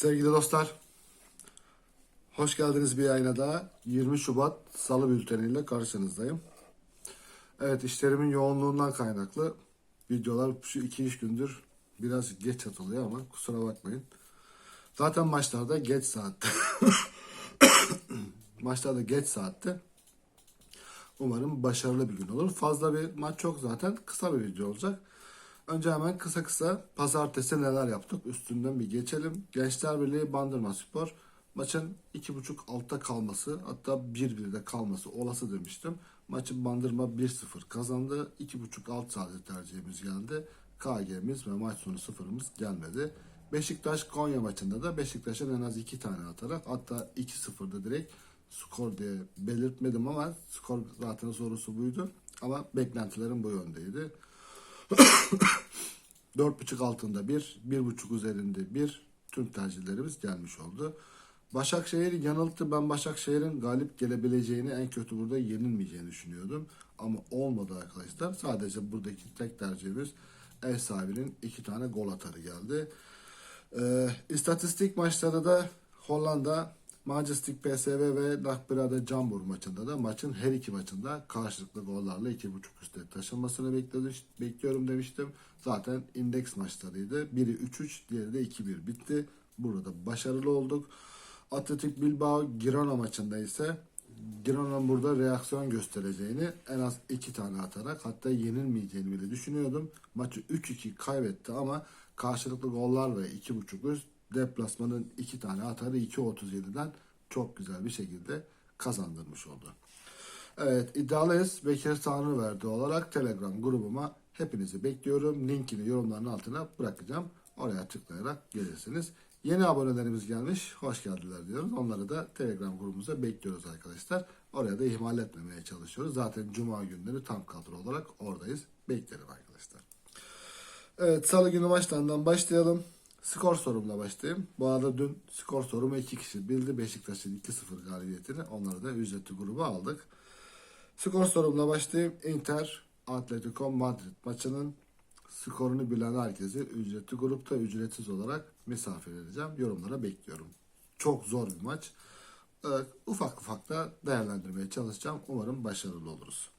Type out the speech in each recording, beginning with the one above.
Sevgili dostlar, hoş geldiniz bir yayına daha. 20 Şubat Salı bülteniyle karşınızdayım. Evet işlerimin yoğunluğundan kaynaklı videolar şu iki iş gündür biraz geç atılıyor ama kusura bakmayın. Zaten maçlarda geç saatte. maçlarda geç saatte. Umarım başarılı bir gün olur. Fazla bir maç yok zaten. Kısa bir video olacak. Önce hemen kısa kısa pazartesi neler yaptık üstünden bir geçelim. Gençler Birliği Bandırma Spor maçın 2.5 altta kalması hatta 1-1'de kalması olası demiştim. Maçı Bandırma 1-0 kazandı. 2.5 alt saati tercihimiz geldi. KG'miz ve maç sonu sıfırımız gelmedi. Beşiktaş Konya maçında da Beşiktaş'ın en az 2 tane atarak hatta 2-0'da direkt skor diye belirtmedim ama skor zaten sorusu buydu. Ama beklentilerim bu yöndeydi. 4.5 altında 1, 1.5 üzerinde 1 tüm tercihlerimiz gelmiş oldu. Başakşehir yanılttı. Ben Başakşehir'in galip gelebileceğini en kötü burada yenilmeyeceğini düşünüyordum. Ama olmadı arkadaşlar. Sadece buradaki tek tercihimiz ev sahibinin iki tane gol atarı geldi. Ee, istatistik maçlarda da Hollanda Majestic PSV ve Nakbira'da Cambur maçında da maçın her iki maçında karşılıklı gollarla 2.5 üstte taşınmasını bekledim, bekliyorum demiştim. Zaten indeks maçlarıydı. Biri 3-3, diğeri de 2-1 bitti. Burada başarılı olduk. Atletik Bilbao Girona maçında ise Girona'nın burada reaksiyon göstereceğini en az iki tane atarak hatta yenilmeyeceğini bile düşünüyordum. Maçı 3-2 kaybetti ama karşılıklı gollar ve 2.5 üst deplasmanın iki tane atarı 2.37'den çok güzel bir şekilde kazandırmış oldu. Evet iddialıyız. Bekir Tanrıverdi olarak Telegram grubuma hepinizi bekliyorum. Linkini yorumların altına bırakacağım. Oraya tıklayarak gelirsiniz. Yeni abonelerimiz gelmiş. Hoş geldiler diyoruz. Onları da Telegram grubumuza bekliyoruz arkadaşlar. Oraya da ihmal etmemeye çalışıyoruz. Zaten Cuma günleri tam kadro olarak oradayız. Beklerim arkadaşlar. Evet salı günü maçlarından başlayalım. Skor sorumla başlayayım. Bu arada dün skor sorumu iki kişi bildi. Beşiktaş'ın 2-0 galibiyetini. Onları da ücretli gruba aldık. Skor sorumla başlayayım. Inter Atletico Madrid maçının skorunu bilen herkesi ücretli grupta ücretsiz olarak misafir edeceğim. Yorumlara bekliyorum. Çok zor bir maç. Evet, ufak ufak da değerlendirmeye çalışacağım. Umarım başarılı oluruz.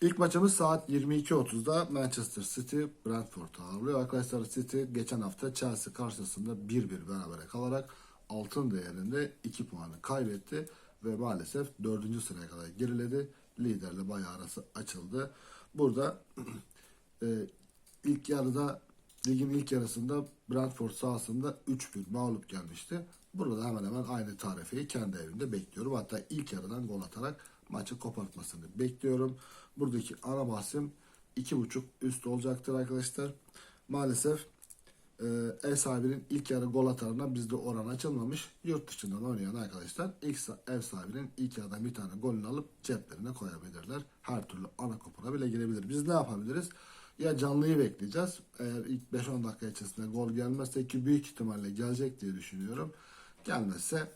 İlk maçımız saat 22.30'da Manchester City Brentford'u ağırlıyor. Arkadaşlar City geçen hafta Chelsea karşısında 1-1 berabere kalarak altın değerinde 2 puanı kaybetti ve maalesef 4. sıraya kadar geriledi. Liderle bayağı arası açıldı. Burada e, ilk yarıda ligin ilk yarısında Brentford sahasında 3-1 mağlup gelmişti. Burada hemen hemen aynı tarifeyi kendi evinde bekliyorum. Hatta ilk yarıdan gol atarak maçı kopartmasını bekliyorum. Buradaki ana bahsim 2.5 üst olacaktır arkadaşlar. Maalesef e, ev sahibinin ilk yarı gol atarına bizde oran açılmamış. Yurt dışından oynayan arkadaşlar ilk ev sahibinin ilk yarıdan bir tane golünü alıp ceplerine koyabilirler. Her türlü ana kupona bile girebilir. Biz ne yapabiliriz? Ya canlıyı bekleyeceğiz. Eğer ilk 5-10 dakika içerisinde gol gelmezse ki büyük ihtimalle gelecek diye düşünüyorum. Gelmezse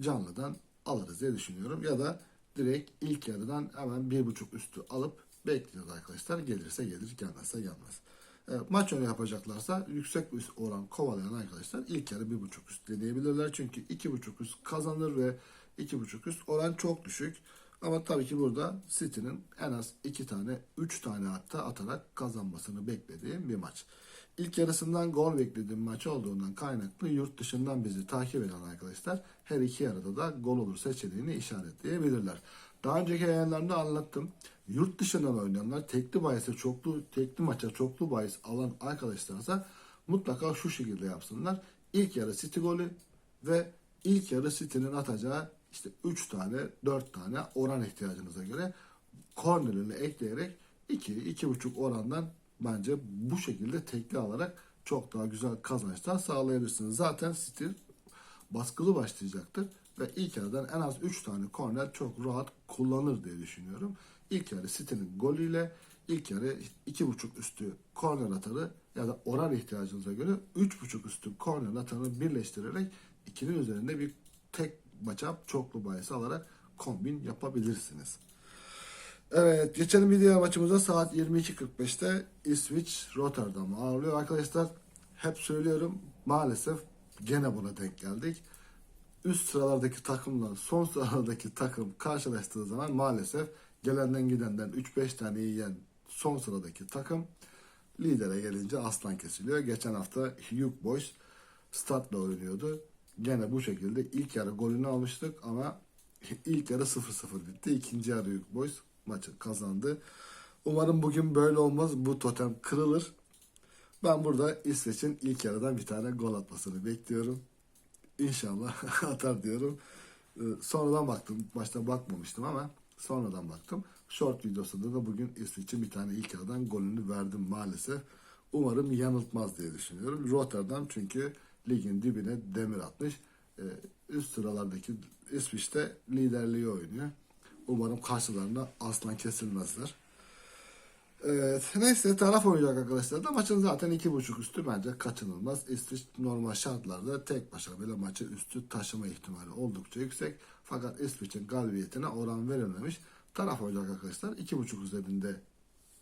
canlıdan alırız diye düşünüyorum. Ya da direkt ilk yarıdan hemen bir buçuk üstü alıp bekliyoruz arkadaşlar. Gelirse gelir, gelmezse gelmez. E, maç önü yapacaklarsa yüksek bir oran kovalayan arkadaşlar ilk yarı bir buçuk üst deneyebilirler. Çünkü iki buçuk üst kazanır ve iki buçuk üst oran çok düşük. Ama tabii ki burada City'nin en az iki tane, üç tane hatta atarak kazanmasını beklediğim bir maç. İlk yarısından gol beklediğim maç olduğundan kaynaklı yurt dışından bizi takip eden arkadaşlar her iki yarıda da gol olur seçeneğini işaretleyebilirler. Daha önceki yayınlarımda anlattım. Yurt dışından oynayanlar tekli bahise çoklu, tekli maça çoklu bahis alan arkadaşlarsa mutlaka şu şekilde yapsınlar. İlk yarı City golü ve ilk yarı City'nin atacağı işte 3 tane 4 tane oran ihtiyacınıza göre kornerini ekleyerek 2 2,5 orandan bence bu şekilde tekli alarak çok daha güzel kazançlar sağlayabilirsiniz. Zaten City baskılı başlayacaktır ve ilk yarıdan en az 3 tane korner çok rahat kullanır diye düşünüyorum. İlk yarı City'nin golüyle ilk yarı 2.5 üstü korner atarı ya da oran ihtiyacınıza göre 3.5 üstü korner atarını birleştirerek ikinin üzerinde bir tek maça çoklu bahis alarak kombin yapabilirsiniz. Evet geçelim bir diğer maçımıza saat 22.45'te İsviç Rotterdam ağırlıyor. Arkadaşlar hep söylüyorum Maalesef gene buna denk geldik. Üst sıralardaki takımla son sıralardaki takım karşılaştığı zaman maalesef gelenden gidenden 3-5 tane yiyen son sıradaki takım lidere gelince aslan kesiliyor. Geçen hafta Hugh Boys Stad'la oynuyordu. Gene bu şekilde ilk yarı golünü almıştık ama ilk yarı 0-0 bitti. İkinci yarı Hugh Boys maçı kazandı. Umarım bugün böyle olmaz. Bu totem kırılır. Ben burada İsveç'in ilk yarıdan bir tane gol atmasını bekliyorum. İnşallah atar diyorum. Ee, Sonradan baktım. Başta bakmamıştım ama sonradan baktım. Short videosunda da bugün İsveç'in bir tane ilk yarıdan golünü verdim maalesef. Umarım yanıltmaz diye düşünüyorum. Rotterdam çünkü ligin dibine demir atmış. Ee, Üst sıralardaki İsveç'te liderliği oynuyor. Umarım karşılarına aslan kesilmezler. Evet, neyse taraf oynayacak arkadaşlar da maçın zaten iki buçuk üstü bence kaçınılmaz. İsviç normal şartlarda tek başına bile maçı üstü taşıma ihtimali oldukça yüksek. Fakat İsviç'in galibiyetine oran verilmemiş. Taraf oynayacak arkadaşlar iki buçuk üzerinde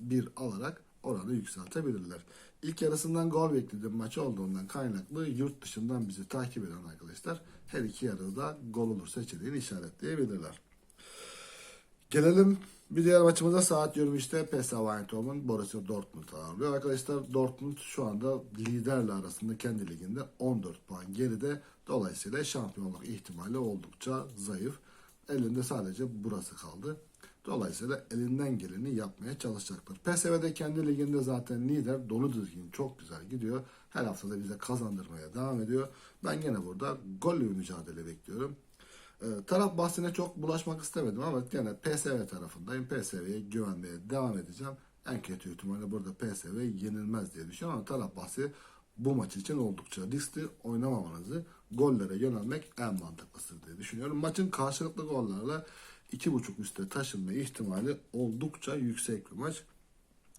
bir alarak oranı yükseltebilirler. İlk yarısından gol beklediğim maç olduğundan kaynaklı yurt dışından bizi takip eden arkadaşlar her iki yarıda gol olur seçeneğini işaretleyebilirler. Gelelim bir diğer maçımıza saat 23'te PSV Eindhoven Borussia Dortmund ağırlıyor. Arkadaşlar Dortmund şu anda liderle arasında kendi liginde 14 puan geride. Dolayısıyla şampiyonluk ihtimali oldukça zayıf. Elinde sadece burası kaldı. Dolayısıyla elinden geleni yapmaya çalışacaktır. PSV de kendi liginde zaten lider. Dolu düzgün çok güzel gidiyor. Her hafta da bize kazandırmaya devam ediyor. Ben gene burada gollü bir mücadele bekliyorum. Ee, taraf bahsine çok bulaşmak istemedim ama gene PSV tarafındayım. PSV'ye güvenmeye devam edeceğim. En kötü ihtimalle burada PSV yenilmez diye düşünüyorum ama taraf bahsi bu maç için oldukça riskli oynamamanızı gollere yönelmek en mantıklısı diye düşünüyorum. Maçın karşılıklı gollerle 2.5 üste taşınma ihtimali oldukça yüksek bir maç.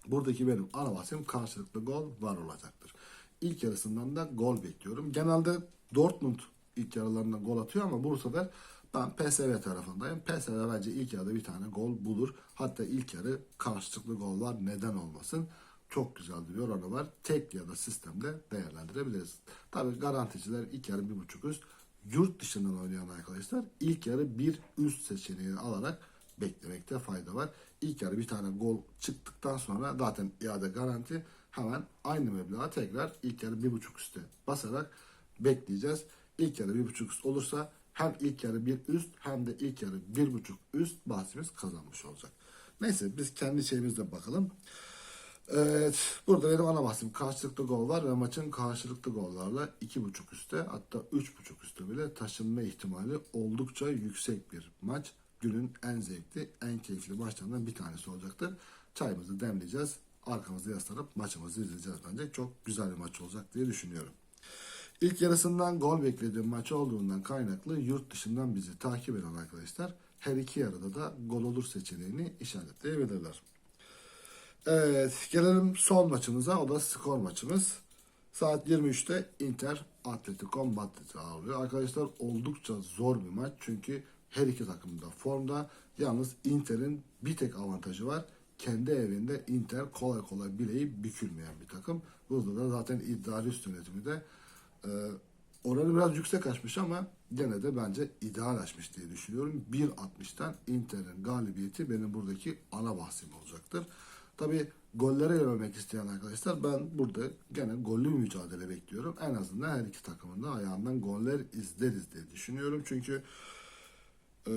Buradaki benim ana bahsim karşılıklı gol var olacaktır. İlk yarısından da gol bekliyorum. Genelde Dortmund ilk yarılarında gol atıyor ama bu sefer ben PSV tarafındayım. PSV bence ilk yarıda bir tane gol bulur. Hatta ilk yarı karşılıklı gol var. Neden olmasın? Çok güzel bir oranı var. Tek ya da sistemde değerlendirebiliriz. Tabii garanticiler ilk yarı bir buçuk üst. Yurt dışından oynayan arkadaşlar ilk yarı bir üst seçeneğini alarak beklemekte fayda var. İlk yarı bir tane gol çıktıktan sonra zaten iade garanti hemen aynı meblağa tekrar ilk yarı bir buçuk üste basarak bekleyeceğiz. İlk yarı bir buçuk üst olursa hem ilk yarı bir üst hem de ilk yarı bir buçuk üst bahsimiz kazanmış olacak. Neyse biz kendi şeyimizle bakalım. Evet, burada benim ana bahsim karşılıklı gol var ve maçın karşılıklı gollarla iki buçuk üste hatta üç buçuk üste bile taşınma ihtimali oldukça yüksek bir maç. Günün en zevkli, en keyifli maçlarından bir tanesi olacaktır. Çayımızı demleyeceğiz, arkamızı yaslanıp maçımızı izleyeceğiz bence. Çok güzel bir maç olacak diye düşünüyorum. İlk yarısından gol beklediğim maç olduğundan kaynaklı yurt dışından bizi takip eden arkadaşlar her iki yarıda da gol olur seçeneğini işaretleyebilirler. Evet gelelim son maçımıza o da skor maçımız. Saat 23'te Inter Atletico Madrid'i ağırlıyor. Arkadaşlar oldukça zor bir maç çünkü her iki takım da formda. Yalnız Inter'in bir tek avantajı var. Kendi evinde Inter kolay kolay bileği bükülmeyen bir takım. Burada da zaten iddialı üst yönetimi de e, oranı biraz yüksek açmış ama gene de bence ideal açmış diye düşünüyorum. 1.60'tan Inter'in galibiyeti benim buradaki ana bahsim olacaktır. Tabi gollere yönelmek isteyen arkadaşlar ben burada gene gollü bir mücadele bekliyorum. En azından her iki takımın da ayağından goller izleriz diye düşünüyorum. Çünkü e,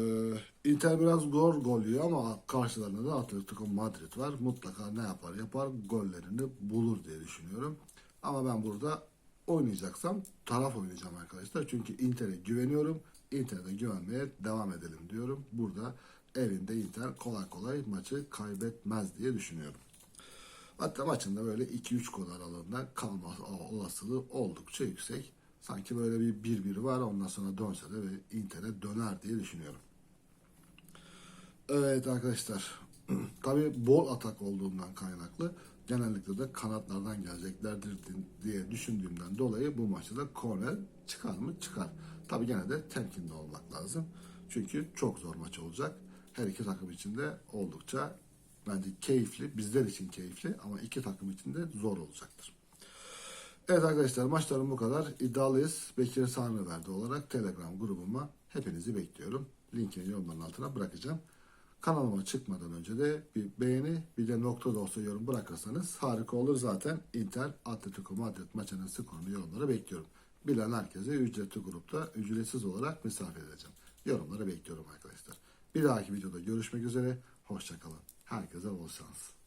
Inter biraz zor gol yiyor ama karşılarında da Atletico Madrid var. Mutlaka ne yapar yapar gollerini bulur diye düşünüyorum. Ama ben burada oynayacaksam taraf oynayacağım arkadaşlar. Çünkü Inter'e güveniyorum. Inter'e güvenmeye devam edelim diyorum. Burada evinde Inter kolay kolay maçı kaybetmez diye düşünüyorum. Hatta maçında böyle 2-3 gol aralığında kalma olasılığı oldukça yüksek. Sanki böyle bir 1-1 var ondan sonra dönse de ve Inter'e döner diye düşünüyorum. Evet arkadaşlar. Tabii bol atak olduğundan kaynaklı genellikle de kanatlardan geleceklerdir diye düşündüğümden dolayı bu maçta da korner çıkar mı? Çıkar. Tabii gene de temkinli olmak lazım. Çünkü çok zor maç olacak. Her iki takım için de oldukça bence keyifli, bizler için keyifli ama iki takım için de zor olacaktır. Evet arkadaşlar maçlarım bu kadar. İddialıyız. Bekir Sami verdi olarak Telegram grubuma hepinizi bekliyorum. Linkini yorumların altına bırakacağım. Kanalıma çıkmadan önce de bir beğeni bir de nokta da olsa yorum bırakırsanız harika olur zaten. Inter Atletico Madrid maçının skorunu yorumlara bekliyorum. Bilen herkese ücretli grupta ücretsiz olarak misafir edeceğim. Yorumlara bekliyorum arkadaşlar. Bir dahaki videoda görüşmek üzere. Hoşçakalın. Herkese bol şans.